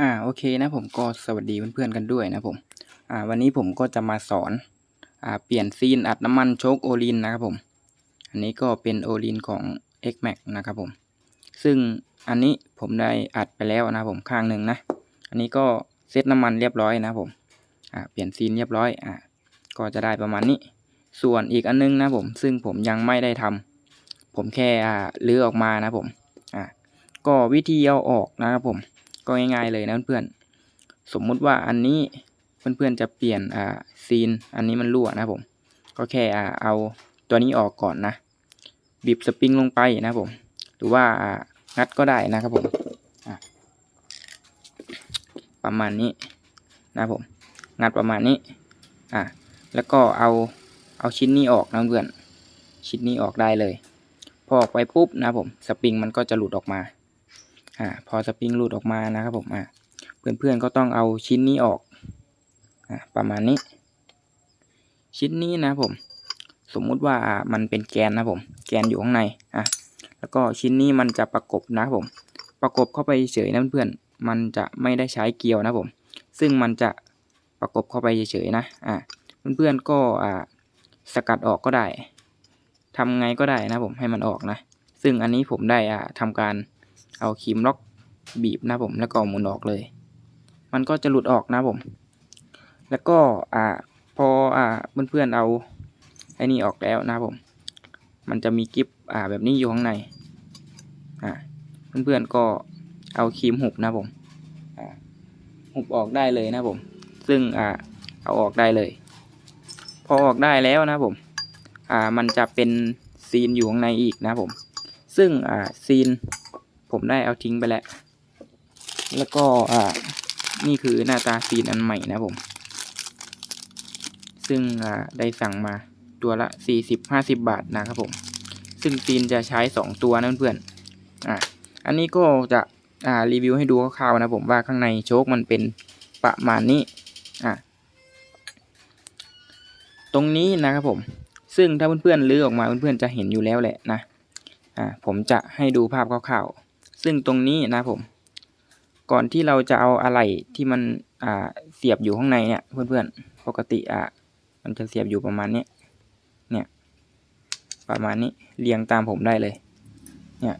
อ่าโอเคนะผมก็สวัสดีเพื่อนๆกันด้วยนะผมอ่าวันนี้ผมก็จะมาสอนอ่าเปลี่ยนซีนอัดน้ำมันโชคโอลินนะครับผม อันนี้ก็เป็นโอลินของ X Max นะครับผม ซึ่งอันนี้ผมได้อัดไปแล้วนะผมข้างหนึ่งนะ อันนี้ก็เซตน้ำมันเรียบร้อยนะผมอ่าเปลี่ยนซีนเรียบร้อยอ่าก็จะได้ประมาณนี้ ส่วนอีกอันนึงนะผม ซึ่งผมยังไม่ได้ทำผมแค่อ่าลื้อออกมานะผมอ่าก็วิธีเอาออกนะครับผม ก็ง่ายๆเลยนะเพื่อนๆสมมุติว่าอันนี้เพื่อนๆจะเปลี่ยนอ่าซีนอันนี้มันรั่วนะผม ก็แค่อ่าเอาตัวนี้ออกก่อนนะบีบสปริงลงไปนะผม หรือว่าอ่างัดก็ได้นะครับผมประมาณนี้นะผม งัดประมาณนี้อะแล้วก็เอาเอาชิ้นนี้ออกนะเพื่อนชิ้นนี้ออกได้เลย พอออกไปปุ๊บนะผมสปริงมันก็จะหลุดออกมา อ่าพอสปริงหลุดออกมานะครับผมอ่าเพื่อนๆก็ต้องเอาชิ้นนี้ออกอ่าประมาณนี้ ชิ้นนี้นะผม สมมุติว่ามันเป็นแกนนะผม แกนอยู่ข้างในอะแล้วก็ชิ้นนี้มันจะประกบนะผม ประกบเข้าไปเฉยนะเพื่อนมันจะไม่ได้ใช้เกลียวนะผม ซึ่งมันจะประกบเข้าไปเฉยๆนะอ่าเพื่อนๆก็อ่าสกัดออกก็ได้ทำไงก็ได้นะผมให้มันออกนะ ซึ่งอันนี้ผมได้อ่าทำการ เอาครีมล็อกบีบนะผมแล้วก็หมุนออกเลย มันก็จะหลุดออกนะผม แล้วก็อ่าพออ่าเพื่อนๆเอาไอ้นี่ออกแล้วนะผม มันจะมีกิฟอ่าแบบนี้อยู่ข้างในอ่าเพื่อนๆก็เอาครีมหุบนะผมอ่าหุบออกได้เลยนะผม ซึ่งอ่าเอาออกได้เลย พอออกได้แล้วนะผมอ่ามันจะเป็นซีนอยู่ข้างในอีกนะผม ซึ่งอ่าซีน ผมได้เอาทิ้งไปแล้ว แล้วก็อ่านี่คือหน้าตาซีนอันใหม่นะผม ซึ่งอ่าได้สั่งมาตัวละสี่สิบห้าสิบบาทนะครับผม ซึ่งซีนจะใช้สองตัวนะเพื่อนอ่าอันนี้ก็จะอ่ารีวิวให้ดูคร่าวๆนะผมว่าข้างในโชคมันเป็นประมาณนี้อ่าตรงนี้นะครับผม ซึ่งถ้าเพื่อนๆลื้อออกมาเพื่อนๆจะเห็นอยู่แล้วแหละนะ อ่า ผมจะให้ดูภาพคร่าวๆ ซึ่งตรงนี้นะผม ก่อนที่เราจะเอาอะไรที่มันอ่าเสียบอยู่ข้างในเนี่ยเพื่อนๆ ปกติอะมันจะเสียบอยู่ประมาณนี้เนี่ยประมาณนี้เรียงตามผมได้เลย เนี่ย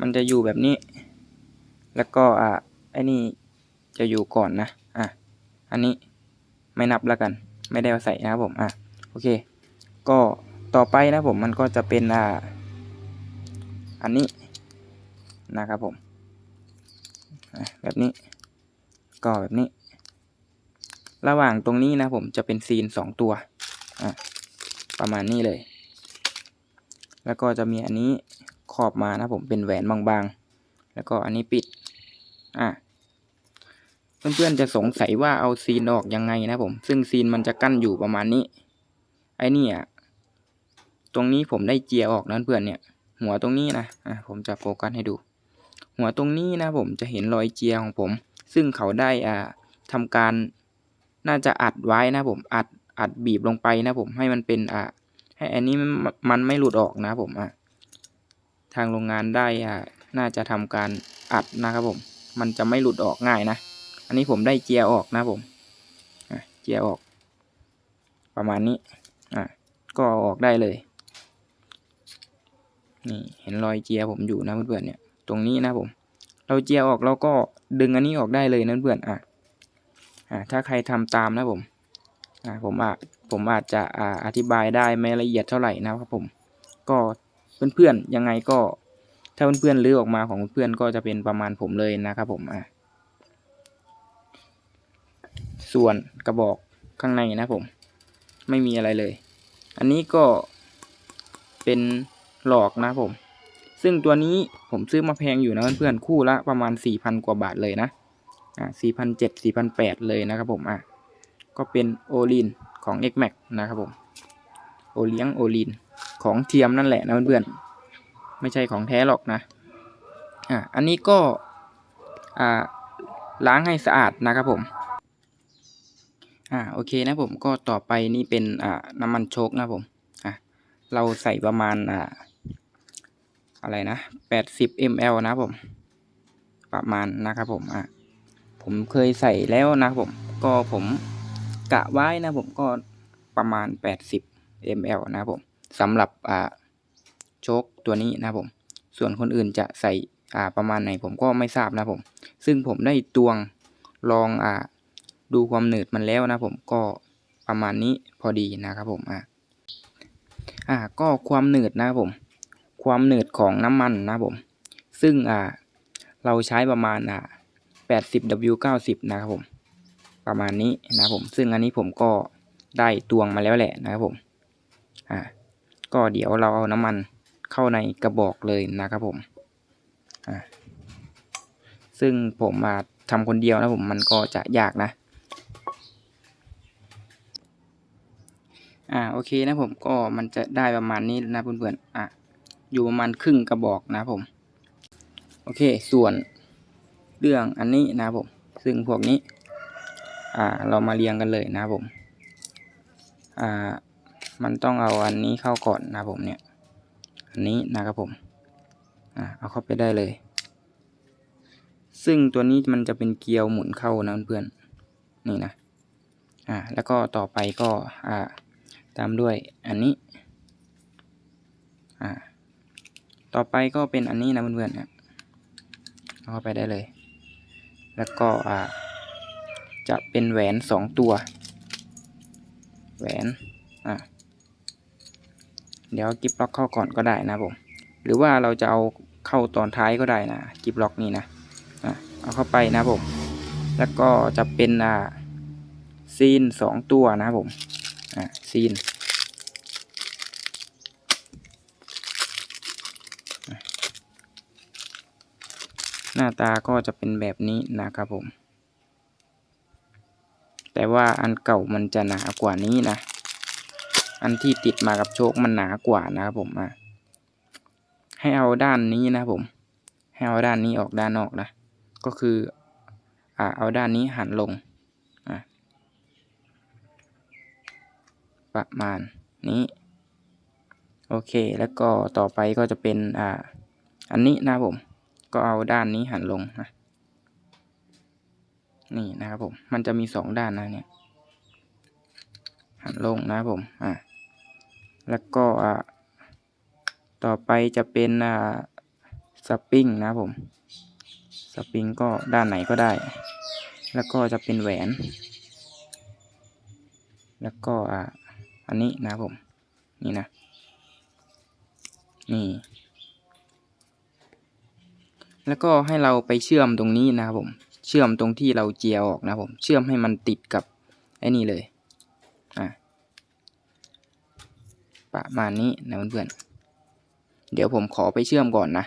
มันจะอยู่แบบนี้ แล้วก็อ่าไอ้นี่จะอยู่ก่อนนะอะอันนี้ไม่นับแล้วกัน ไม่ได้เอาใส่นะครับผมอะโอเค ก็ต่อไปนะผมมันก็จะเป็นอ่า อันนี้นะครับผมแบบนี้ ก็แบบนี้ ระหว่างตรงนี้นะผมจะเป็นซีนสองตัวประมาณนี้เลย แล้วก็จะมีอันนี้ขอบมานะผมเป็นแหวนบางๆ แล้วก็อันนี้ปิดอะเพื่อนๆจะสงสัยว่าเอาซีนออกยังไงนะผม ซึ่งซีนมันจะกั้นอยู่ประมาณนี้ ไอ้นี่อะ ตรงนี้ผมได้เจียออกนะเพื่อนเนี่ย หัวตรงนี้นะอะผมจะโฟกัสให้ดู หัวตรงนี้นะผมจะเห็นรอยเจียของผม ซึ่งเขาได้อ่าทำการน่าจะอัดไว้นะผมอัดอัดบีบลงไปนะผมให้มันเป็นอ่าให้อันนี้มันไม่หลุดออกนะผมอะทางโรงงานได้อ่าน่าจะทำการอัดนะครับผม มันจะไม่หลุดออกง่ายนะ อันนี้ผมได้เจียออกนะผมเจียออก ประมาณนี้อะก็ออกได้เลย นี่เห็นรอยเจียผมอยู่นะเพื่อนๆเนี่ย ตรงนี้นะผม เราเจียออกเราก็ดึงอันนี้ออกได้เลยนะเพื่อนอะอ่าถ้าใครทำตามนะผมอ่าผมอาจผมอาจจะอ่าอธิบายได้ไม่ละเอียดเท่าไหร่นะครับผม ก็เพื่อนๆยังไงก็ ถ้าเพื่อนๆลื้อออกมาของเพื่อนก็จะเป็นประมาณผมเลยนะครับผมอ่าส่วนกระบอกข้างในนะผม ไม่มีอะไรเลย อันนี้ก็เป็น หลอกนะผม ซึ่งตัวนี้ผมซื้อมาแพงอยู่นะเพื่อนๆคู่ละประมาณสี่พันกว่าบาทเลยนะอ่าสี่พันเจ็ดสี่พันแปดเลยนะครับผมอะก็เป็นโอลินของ X Max นะครับผมโอเลี้ยงโอลินของเทียมนั่นแหละนะเพื่อนๆไม่ใช่ของแท้หรอกนะอ่าอันนี้ก็อ่าล้างให้สะอาดนะครับผมอ่าโอเคนะผมก็ต่อไปนี่เป็นอ่าน้ำมันโชคนะผมอะเราใส่ประมาณอ่า อะไรนะแปดสิบ ml นะผม ประมาณนะครับผมอะผมเคยใส่แล้วนะผม ก็ผมกะไว้นะผมก็ประมาณ 80 ml นะผมสำหรับอ่าโชคตัวนี้นะผม ส่วนคนอื่นจะใส่อ่าประมาณไหนผมก็ไม่ทราบนะผม ซึ่งผมได้ตวงลองอ่าดูความหนืดมันแล้วนะผมก็ประมาณนี้พอดีนะครับผมอะอ่าก็ความหนืดนะครับผม ความหนืดของน้ำมันนะผม ซึ่งอ่าเราใช้ประมาณอ่า 80W 90 นะครับผม ประมาณนี้นะผม ซึ่งอันนี้ผมก็ได้ตวงมาแล้วแหละนะครับผม อ่า ก็เดี๋ยวเราเอาน้ำมันเข้าในกระบอกเลยนะครับผม อ่า ซึ่งผมมาทำคนเดียวนะผมมันก็จะยากนะ อ่า โอเคนะผมก็มันจะได้ประมาณนี้นะเพื่อนๆ อะ อยู่ประมาณครึ่งกระบอกนะผม โอเค ส่วนเรื่องอันนี้นะผม ซึ่งพวกนี้ อ่า เรามาเรียงกันเลยนะผม อ่า มันต้องเอาอันนี้เข้าก่อนนะผมเนี่ย อันนี้นะครับผม อ่า เอาเข้าไปได้เลย ซึ่งตัวนี้มันจะเป็นเกลียวหมุนเข้านะเพื่อนๆ นี่นะ อ่า แล้วก็ต่อไปก็ อ่า ตามด้วยอันนี้ อ่า ต่อไปก็เป็นอันนี้นะเพื่อนๆเนี่ยเอาเข้าไปได้เลย แล้วก็อ่าจะเป็นแหวนสองตัว แหวนอ่าเดี๋ยวกิบล็อกเข้าก่อนก็ได้นะผม หรือว่าเราจะเอาเข้าตอนท้ายก็ได้นะกิบล็อกนี่นะอะเอาเข้าไปนะผม แล้วก็จะเป็นอ่าซีนสองตัวนะผมอ่าซีน น้าตาก็จะเป็นแบบนี้นะครับผม แต่ว่าอันเก่ามันจะหนากว่านี้นะ อันที่ติดมากับโชคมันหนากว่านะครับผมอะให้เอาด้านนี้นะครับผม ให้เอาด้านนี้ออกด้านนอกนะ ก็คืออ่าเอาด้านนี้หันลงอะประมาณนี้ โอเค แล้วก็ต่อไปก็จะเป็นอ่าอันนี้นะผม ก็เอาด้านนี้หันลงนะนี่นะครับผม มันจะมีสองด้านนะเนี่ยหันลงนะครับผมอ่าแล้วก็อ่าต่อไปจะเป็นอ่าสปริงนะครับผมสปริงก็ด้านไหนก็ได้ แล้วก็จะเป็นแหวน แล้วก็อ่าอันนี้นะครับผม นี่นะ นี่ แล้วก็ให้เราไปเชื่อมตรงนี้นะครับผม เชื่อมตรงที่เราเจียออกนะครับผม เชื่อมให้มันติดกับไอ้นี่เลย อะ ประมาณนี้นะเพื่อนๆ เดี๋ยวผมขอไปเชื่อมก่อนนะ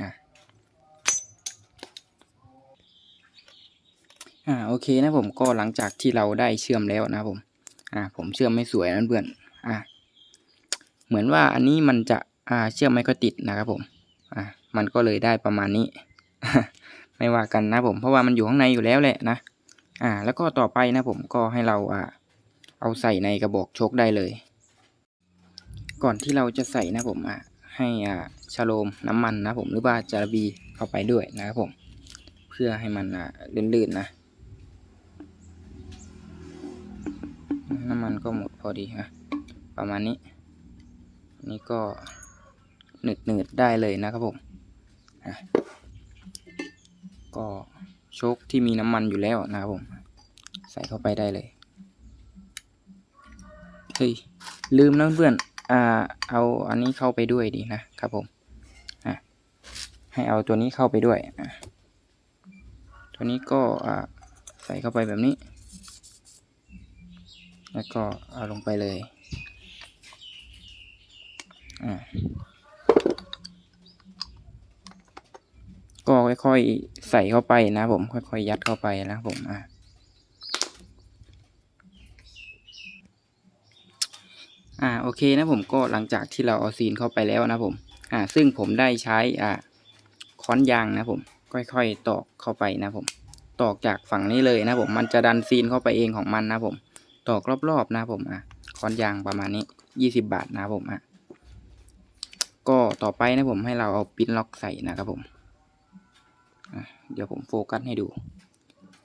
อะอ่าโอเคนะผมก็หลังจากที่เราได้เชื่อมแล้วนะผมอ่าผมเชื่อมไม่สวยนะเพื่อนอ่าเหมือนว่าอันนี้มันจะอ่าเชื่อมไม่ค่อยติดนะครับผมอ่า มันก็เลยได้ประมาณนี้ ไม่ว่ากันนะผมเพราะว่ามันอยู่ข้างในอยู่แล้วแหละนะอ่า แล้วก็ต่อไปนะผมก็ให้เราอ่าเอาใส่ในกระบอกโชคได้เลย ก่อนที่เราจะใส่นะผมอะให้อ่าชะโลมน้ำมันนะผมหรือว่าจาระบีเข้าไปด้วยนะครับผม เพื่อให้มันอ่าลื่นๆนะน้ำมันก็หมดพอดีฮะประมาณนี้ นี่ก็หนืดๆได้เลยนะครับผม ก็โชคที่มีน้ำมันอยู่แล้วนะครับผม ใส่เข้าไปได้เลย เฮ้ย ลืมนะเพื่อนอ่า เอาอันนี้เข้าไปด้วยดีนะครับผม อะ ให้เอาตัวนี้เข้าไปด้วยอะตัวนี้ก็อ่าใส่เข้าไปแบบนี้ แล้วก็เอาลงไปเลย อ่า ก็ ค่อยๆใส่เข้าไปนะผมค่อยๆยัดเข้าไปนะผมอ่าอ่าโอเคนะผมก็หลังจากที่เราเอาซีนเข้าไปแล้วนะผมอ่าซึ่งผมได้ใช้อ่าค้อนยางนะผมค่อยๆตอกเข้าไปนะผม ตอกจากฝั่งนี้เลยนะผมมันจะดันซีนเข้าไปเองของมันนะผม ตอกรอบๆนะผมอะค้อนยางประมาณนี้ยี่สิบาทนะผมอะก็ต่อไปนะผมให้เราเอาปิ้นล็อกใส่นะครับผม เดี๋ยวผมโฟกัสให้ดู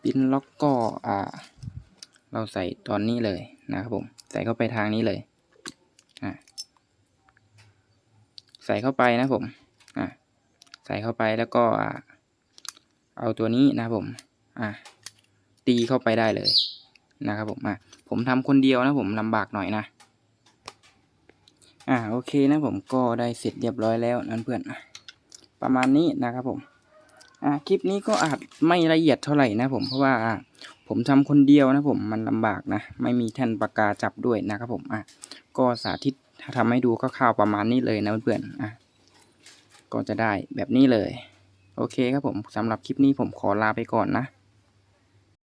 ปิ้นล็อกก็อ่า เราใส่ตอนนี้เลยนะครับผม ใส่เข้าไปทางนี้เลยอะใส่เข้าไปนะผมอะใส่เข้าไปแล้วก็อ่าเอาตัวนี้นะผมอะตีเข้าไปได้เลยนะครับผมอะผมทำคนเดียวนะผมลำบากหน่อยนะอ่าโอเคนะผมก็ได้เสร็จเรียบร้อยแล้วนั่นเพื่อนประมาณนี้นะครับผม อ่าคลิปนี้ก็อาจไม่ละเอียดเท่าไหร่นะผมเพราะว่าผมทำคนเดียวนะผมมันลำบากนะ ไม่มีแท่นปากกาจับด้วยนะครับผมอะก็สาธิตทำให้ดูคร่าวๆประมาณนี้เลยนะเพื่อนๆอะก็จะได้แบบนี้เลย โอเคครับผมสำหรับคลิปนี้ผมขอลาไปก่อนนะ